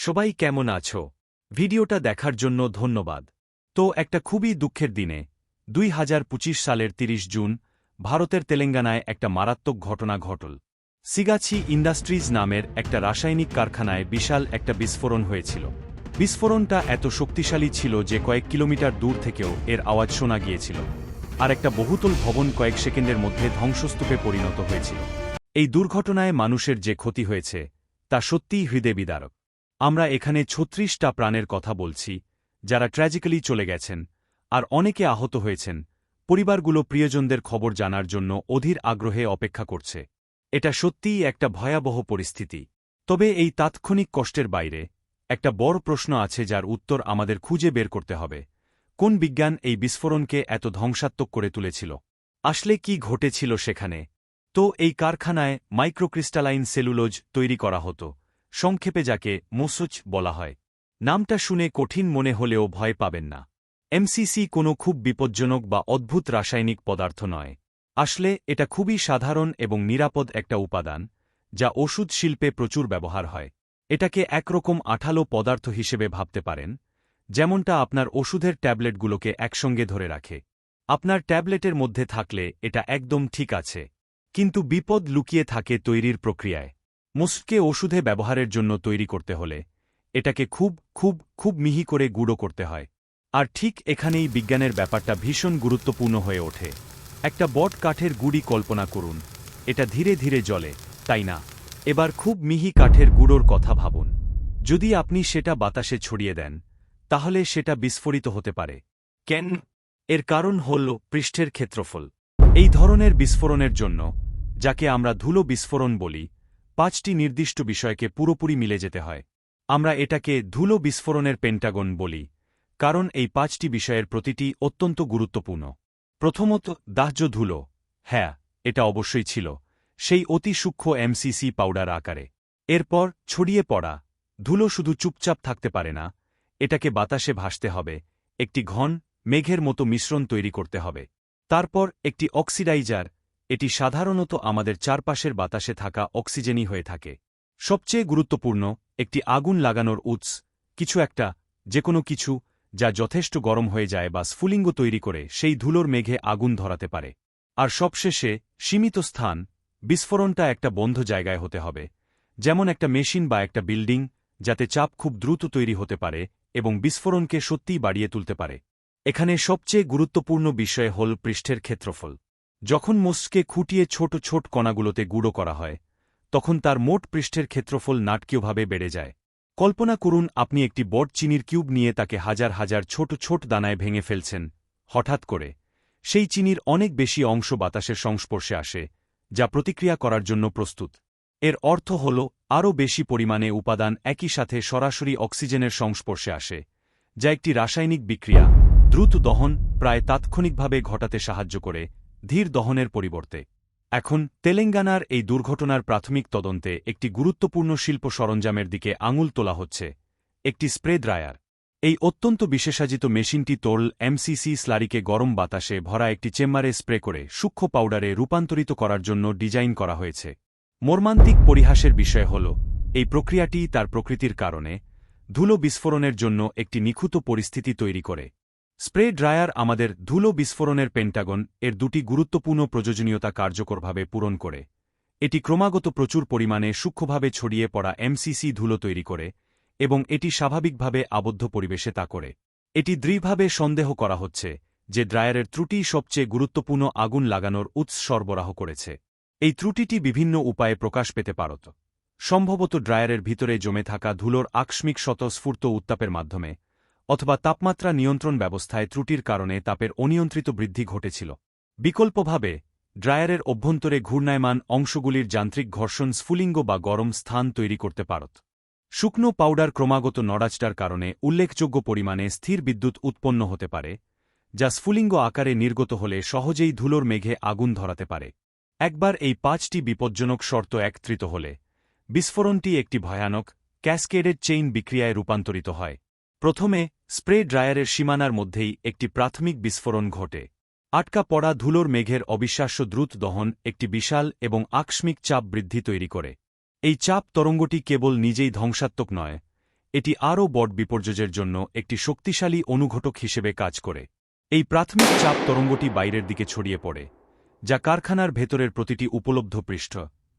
সবাই কেমন আছো? ভিডিওটা দেখার জন্য ধন্যবাদ। তো একটা খুবই দুঃখের দিনে, দুই হাজার পঁচিশ সালের ৩০ জুন, ভারতের তেলেঙ্গানায় একটা মারাত্মক ঘটনা ঘটল। সিগাছি ইন্ডাস্ট্রিজ নামের একটা রাসায়নিক কারখানায় বিশাল একটা বিস্ফোরণ হয়েছিল। বিস্ফোরণটা এত শক্তিশালী ছিল যে কয়েক কিলোমিটার দূর থেকেও এর আওয়াজ শোনা গিয়েছিল, আর একটা বহুতল ভবন কয়েক সেকেন্ডের মধ্যে ধ্বংসস্তূপে পরিণত হয়েছিল। এই দুর্ঘটনায় মানুষের যে ক্ষতি হয়েছে, তা সত্যিই হৃদয় বিদারক আমরা এখানে ছত্রিশটা প্রাণের কথা বলছি, যারা ট্র্যাজিক্যালি চলে গেছেন, আর অনেকে আহত হয়েছেন। পরিবারগুলো প্রিয়জনদের খবর জানার জন্য অধীর আগ্রহে অপেক্ষা করছে। এটা সত্যিই একটা ভয়াবহ পরিস্থিতি। তবে এই তাৎক্ষণিক কষ্টের বাইরে একটা বড় প্রশ্ন আছে যার উত্তর আমাদের খুঁজে বের করতে হবে। কোন বিজ্ঞান এই বিস্ফোরণকে এত ধ্বংসাত্মক করে তুলেছিল? আসলে কি ঘটেছিল সেখানে? তো এই কারখানায় মাইক্রোক্রিস্টালাইন সেলুলোজ তৈরি করা হতো। সংক্ষেপে যাকে মোসুচ বলা হয়। নামটা শুনে কঠিন মনে হলেও ভয় পাবেন না। এমসিসি কোনো খুব বিপজ্জনক বা অদ্ভুত রাসায়নিক পদার্থ নয়। আসলে, এটা খুবই সাধারণ এবং নিরাপদ একটা উপাদান, যা ওষুধ শিল্পে প্রচুর ব্যবহার হয়। এটাকে একরকম আঠালো পদার্থ হিসেবে ভাবতে পারেন, যেমনটা আপনার ওষুধের ট্যাবলেটগুলোকে একসঙ্গে ধরে রাখে। আপনার ট্যাবলেটের মধ্যে থাকলে এটা একদম ঠিক আছে, কিন্তু বিপদ লুকিয়ে থাকে তৈরির প্রক্রিয়ায়। মোসকে ওষুধে ব্যবহারের জন্য তৈরি করতে হলে এটাকে খুব খুব খুব মিহি করে গুঁড়ো করতে হয়। আর ঠিক এখানেই বিজ্ঞানের ব্যাপারটা ভীষণ গুরুত্বপূর্ণ হয়ে ওঠে। একটা বট কাঠের গুড়ি কল্পনা করুন। এটা ধীরে ধীরে জলে তাই না? এবার খুব মিহি কাঠের গুঁড়োর কথা ভাবুন। যদি আপনি সেটা বাতাসে ছড়িয়ে দেন, তাহলে সেটা বিস্ফোরিত হতে পারে। কেন? এর কারণ হল পৃষ্ঠের ক্ষেত্রফল। এই ধরনের বিস্ফোরণের জন্য, যাকে আমরা ধুলো বিস্ফোরণ বলি পাঁচটি নির্দিষ্ট বিষয়কে পুরোপুরি মিলে যেতে হয়। আমরা এটাকে ধুলো বিস্ফোরণের পেন্টাগন বলি, কারণ এই পাঁচটি বিষয়ের প্রতিটি অত্যন্ত গুরুত্বপূর্ণ। প্রথমত, দাহ্য ধুলো। হ্যাঁ এটা অবশ্যই ছিল। সেই অতি সূক্ষ্ম এমসিসি পাউডার আকারে। এরপর, ছড়িয়ে পড়া। ধুলো শুধু চুপচাপ থাকতে পারে না, এটাকে বাতাসে ভাসতে হবে, একটি ঘন, মেঘের মতো মিশ্রণ তৈরি করতে হবে। তারপর, একটি অক্সিডাইজার এটি সাধারণত আমাদের চারপাশের বাতাসে থাকা অক্সিজেনই হয়ে থাকে। সবচেয়ে গুরুত্বপূর্ণ একটি আগুন লাগানোর উৎস কিছু একটা যে কোনো কিছু, যা যথেষ্ট গরম হয়ে যায় বা স্ফুলিঙ্গ তৈরি করে সেই ধুলোর মেঘে আগুন ধরাতে পারে। আর সবশেষে, সীমিত স্থান, বিস্ফোরণটা একটা বন্ধ জায়গায় হতে হবে, যেমন একটা মেশিন বা একটা বিল্ডিং, যাতে চাপ খুব দ্রুত তৈরি হতে পারে এবং বিস্ফোরণকে সত্যিই বাড়িয়ে তুলতে পারে। এখানে সবচেয়ে গুরুত্বপূর্ণ বিষয় হল পৃষ্ঠের ক্ষেত্রফল। যখন মোসকে খুঁটিয়ে ছোট ছোট কণাগুলোতে গুঁড়ো করা হয়, তখন তার মোট পৃষ্ঠের ক্ষেত্রফল নাটকীয়ভাবে বেড়ে যায়। কল্পনা করুন আপনি একটি বট চিনির কিউব নিয়ে তাকে হাজার হাজার ছোট ছোট দানায় ভেঙে ফেলছেন। হঠাৎ করে, সেই চিনির অনেক বেশি অংশ বাতাসের সংস্পর্শে আসে, যা প্রতিক্রিয়া করার জন্য প্রস্তুত। এর অর্থ হল, আরও বেশি পরিমাণে উপাদান একই সাথে সরাসরি অক্সিজেনের সংস্পর্শে আসে, যা একটি রাসায়নিক বিক্রিয়া। দ্রুত দহন প্রায় তাৎক্ষণিকভাবে ঘটাতে সাহায্য করে ধীর দহনের পরিবর্তে। এখন, তেলেঙ্গানার এই দুর্ঘটনার প্রাথমিক তদন্তে একটি গুরুত্বপূর্ণ শিল্প সরঞ্জামের দিকে আঙুল তোলা হচ্ছে। একটি স্প্রে ড্রায়ার। এই অত্যন্ত বিশেষাজিত মেশিনটি তোল এমসিসি স্লারিকে গরম বাতাসে ভরা একটি চেম্বারে স্প্রে করে সূক্ষ্ম পাউডারে রূপান্তরিত করার জন্য ডিজাইন করা হয়েছে। মর্মান্তিক পরিহাসের বিষয় হল, এই প্রক্রিয়াটি তার প্রকৃতির কারণে ধুলো বিস্ফোরণের জন্য একটি নিখুঁত পরিস্থিতি তৈরি করে। স্প্রে ড্রায়ার আমাদের ধুলো বিস্ফোরণের পেন্টাগন এর দুটি গুরুত্বপূর্ণ প্রয়োজনীয়তা কার্যকরভাবে পূরণ করে। এটি ক্রমাগত প্রচুর পরিমাণে সূক্ষ্মভাবে ছড়িয়ে পড়া এমসিসি ধুলো তৈরি করে এবং এটি স্বাভাবিকভাবে আবদ্ধ পরিবেশে তা করে। এটি দৃঢ়ভাবে সন্দেহ করা হচ্ছে যে ড্রায়ারের ত্রুটি সবচেয়ে গুরুত্বপূর্ণ আগুন লাগানোর উৎস সরবরাহ করেছে। এই ত্রুটিটি বিভিন্ন উপায়ে প্রকাশ পেতে পারত। সম্ভবত ড্রায়ারের ভিতরে জমে থাকা ধুলোর আকস্মিক স্বতঃস্ফূর্ত উত্তাপের মাধ্যমে অথবা তাপমাত্রা নিয়ন্ত্রণ ব্যবস্থায় ত্রুটির কারণে তাপের অনিয়ন্ত্রিত বৃদ্ধি ঘটেছিল। বিকল্পভাবে, ড্রায়ারের অভ্যন্তরে ঘূর্ণায়মান অংশগুলির যান্ত্রিক ঘর্ষণ স্ফুলিঙ্গ বা গরম স্থান তৈরি করতে পারত। শুকনো পাউডার ক্রমাগত নড়াচটার কারণে উল্লেখযোগ্য পরিমাণে স্থির বিদ্যুৎ উৎপন্ন হতে পারে, যা স্ফুলিঙ্গ আকারে নির্গত হলে সহজেই ধুলোর মেঘে আগুন ধরাতে পারে। একবার এই পাঁচটি বিপজ্জনক শর্ত একত্রিত হলে, বিস্ফোরণটি একটি ভয়ানক, ক্যাসকেডেড চেইন বিক্রিয়ায় রূপান্তরিত হয়। প্রথমে, স্প্রে ড্রায়ারের সীমানার মধ্যেই একটি প্রাথমিক বিস্ফোরণ ঘটে। আটকা পড়া ধুলোর মেঘের অবিশ্বাস্য দ্রুত দহন একটি বিশাল এবং আকস্মিক চাপ বৃদ্ধি তৈরি করে। এই চাপ তরঙ্গটি কেবল নিজেই ধ্বংসাত্মক নয়, এটি আরও বট বিপর্যয়ের জন্য একটি শক্তিশালী অনুঘটক হিসেবে কাজ করে। এই প্রাথমিক চাপ তরঙ্গটি বাইরের দিকে ছড়িয়ে পড়ে, যা কারখানার ভেতরের প্রতিটি উপলব্ধ পৃষ্ঠ,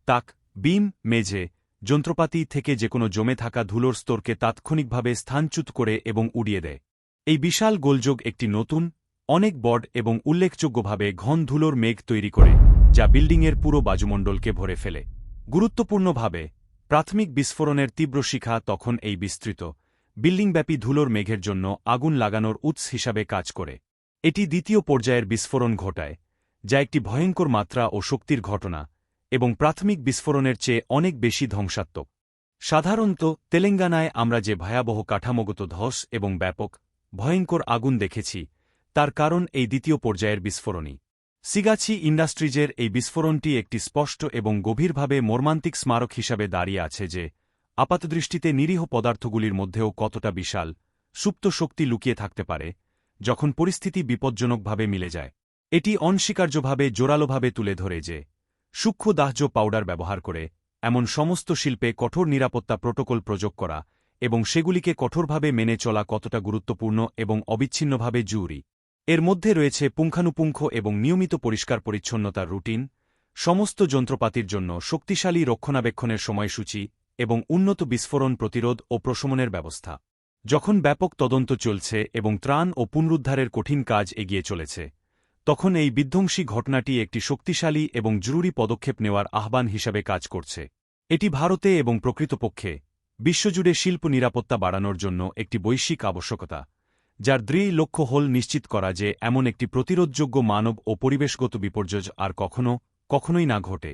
তাক, বিম, মেঝে যন্ত্রপাতি থেকে যে কোনো জমে থাকা ধুলোর স্তরকে তাৎক্ষণিকভাবে স্থানচ্যুত করে এবং উড়িয়ে দেয়। এই বিশাল গোলযোগ একটি নতুন, অনেক বড় এবং উল্লেখযোগ্যভাবে ঘন ধুলোর মেঘ তৈরি করে, যা বিল্ডিংয়ের পুরো বাজুমণ্ডলকে ভরে ফেলে। গুরুত্বপূর্ণভাবে, প্রাথমিক বিস্ফোরণের তীব্র শিখা তখন এই বিস্তৃত, বিল্ডিংব্যাপী ধুলোর মেঘের জন্য আগুন লাগানোর উৎস হিসাবে কাজ করে। এটি দ্বিতীয় পর্যায়ের বিস্ফোরণ ঘটায়, যা একটি ভয়ঙ্কর মাত্রা ও শক্তির ঘটনা এবং প্রাথমিক বিস্ফোরণের চেয়ে অনেক বেশি ধ্বংসাত্মক। সাধারণত, তেলেঙ্গানায় আমরা যে ভয়াবহ কাঠামোগত ধস এবং ব্যাপক, ভয়ঙ্কর আগুন দেখেছি, তার কারণ এই দ্বিতীয় পর্যায়ের বিস্ফোরণই। সিগাছি ইন্ডাস্ট্রিজের এই বিস্ফোরণটি একটি স্পষ্ট এবং গভীরভাবে মর্মান্তিক স্মারক হিসাবে দাঁড়িয়ে আছে যে, আপাতদৃষ্টিতে নিরীহ পদার্থগুলির মধ্যেও কতটা বিশাল, সুপ্ত শক্তি লুকিয়ে থাকতে পারে, যখন পরিস্থিতি বিপজ্জনকভাবে মিলে যায়। এটি অনস্বীকার্যভাবে জোরালোভাবে তুলে ধরে যে সূক্ষ্ম দাহ্য পাউডার ব্যবহার করে এমন সমস্ত শিল্পে কঠোর নিরাপত্তা প্রোটোকল প্রযোগ করা এবং সেগুলিকে কঠোরভাবে মেনে চলা কতটা গুরুত্বপূর্ণ এবং অবিচ্ছিন্নভাবে জরুরি। এর মধ্যে রয়েছে পুঙ্খানুপুঙ্খ এবং নিয়মিত পরিষ্কার পরিচ্ছন্নতার রুটিন, সমস্ত যন্ত্রপাতির জন্য শক্তিশালী রক্ষণাবেক্ষণের সময়সূচি এবং উন্নত বিস্ফোরণ প্রতিরোধ ও প্রশমনের ব্যবস্থা। যখন ব্যাপক তদন্ত চলছে এবং ত্রাণ ও পুনরুদ্ধারের কঠিন কাজ এগিয়ে চলেছে তখন এই বিধ্বংসী ঘটনাটি একটি শক্তিশালী এবং জরুরি পদক্ষেপ নেওয়ার আহ্বান হিসাবে কাজ করছে। এটি ভারতে এবং প্রকৃতপক্ষে বিশ্বজুড়ে শিল্প নিরাপত্তা বাড়ানোর জন্য একটি বৈশ্বিক আবশ্যকতা, যার দৃঢ় লক্ষ্য হল নিশ্চিত করা যে এমন একটি প্রতিরোধযোগ্য মানব ও পরিবেশগত বিপর্যয় আর কখনও কখনোই না ঘটে।